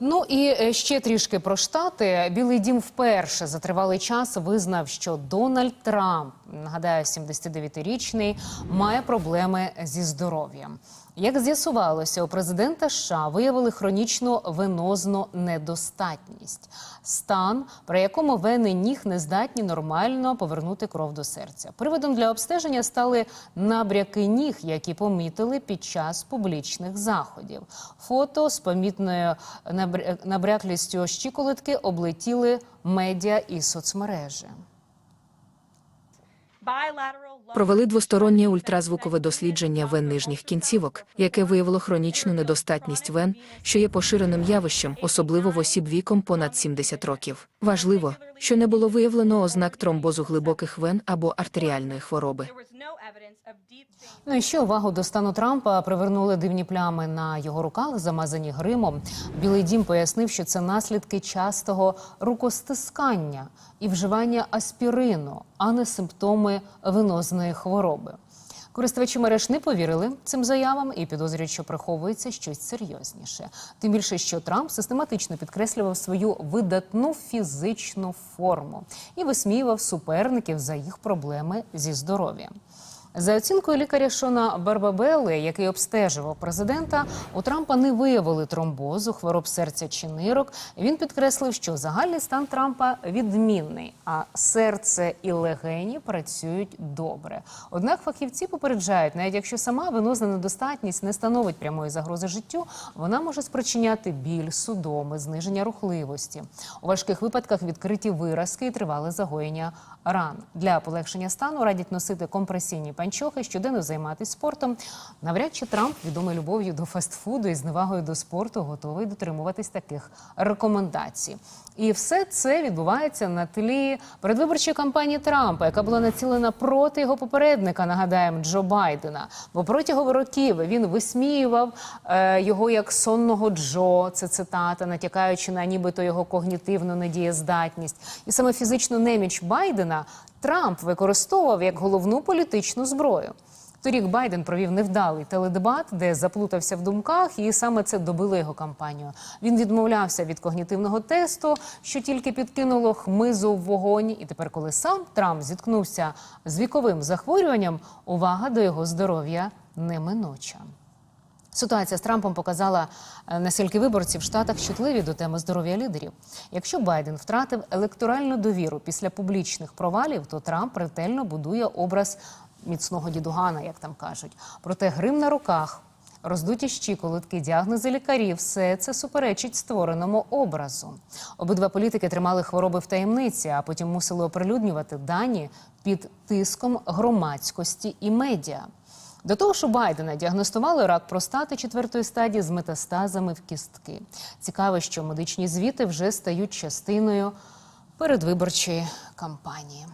Ну і е, ще трішки про штати. Білий дім вперше за тривалий час визнав, що Дональд Трамп, нагадаю, 79-річний, має проблеми зі здоров'ям. Як з'ясувалося, у президента США виявили хронічну венозну недостатність, стан, при якому вени ніг не здатні нормально повернути кров до серця. Приводом для обстеження стали набряки ніг, які помітили під час публічних заходів. Фото з помітною набря- набряклістю щиколотки облетіли медіа і соцмережі. Провели двостороннє ультразвукове дослідження вен нижніх кінцівок, яке виявило хронічну недостатність вен, що є поширеним явищем, особливо в осіб віком понад 70 років. Важливо, що не було виявлено ознак тромбозу глибоких вен або артеріальної хвороби. Ну і ще увагу до стану Трампа привернули дивні плями на його руках, замазані гримом. Білий дім пояснив, що це наслідки частого рукостискання і вживання аспірину, а не симптоми венозної хвороби. Користувачі мереж не повірили цим заявам і підозрюють, що приховується щось серйозніше. Тим більше, що Трамп систематично підкреслював свою видатну фізичну форму і висміював суперників за їх проблеми зі здоров'ям. За оцінкою лікаря Шона Барбабели, який обстежував президента, у Трампа не виявили тромбозу, хвороб серця чи нирок. Він підкреслив, що загальний стан Трампа відмінний, а серце і легені працюють добре. Однак фахівці попереджають, навіть якщо сама венозна недостатність не становить прямої загрози життю, вона може спричиняти біль, судоми, зниження рухливості. У важких випадках відкриті виразки і тривале загоєння ран. Для полегшення стану радять носити компресійні панчохи, щоденно займатися спортом. Навряд чи Трамп, відомий любов'ю до фастфуду і зневагою до спорту, готовий дотримуватись таких рекомендацій. І все це відбувається на тлі передвиборчої кампанії Трампа, яка була націлена проти його попередника, нагадаємо, Джо Байдена. Бо протягом років він висміював е, його як сонного Джо. Це цитата, натякаючи на нібито його когнітивну недієздатність. І саме фізичну неміч Байдена Трамп використовував як головну політичну зброю. Торік Байден провів невдалий теледебат, де заплутався в думках, і саме це добило його кампанію. Він відмовлявся від когнітивного тесту, що тільки підкинуло хмизу в вогонь. І тепер, коли сам Трамп зіткнувся з віковим захворюванням, увага до його здоров'я неминуча. Ситуація з Трампом показала, е, наскільки виборці в Штатах чутливі до теми здоров'я лідерів. Якщо Байден втратив електоральну довіру після публічних провалів, то Трамп ретельно будує образ міцного дідугана, як там кажуть. Проте грим на руках, роздуті щиколотки, діагнози лікарів все це суперечить створеному образу. Обидва політики тримали хвороби в таємниці, а потім мусили оприлюднювати дані під тиском громадськості і медіа. До того що Байдена діагностували рак простати четвертої стадії з метастазами в кістки. Цікаво, що медичні звіти вже стають частиною передвиборчої кампанії.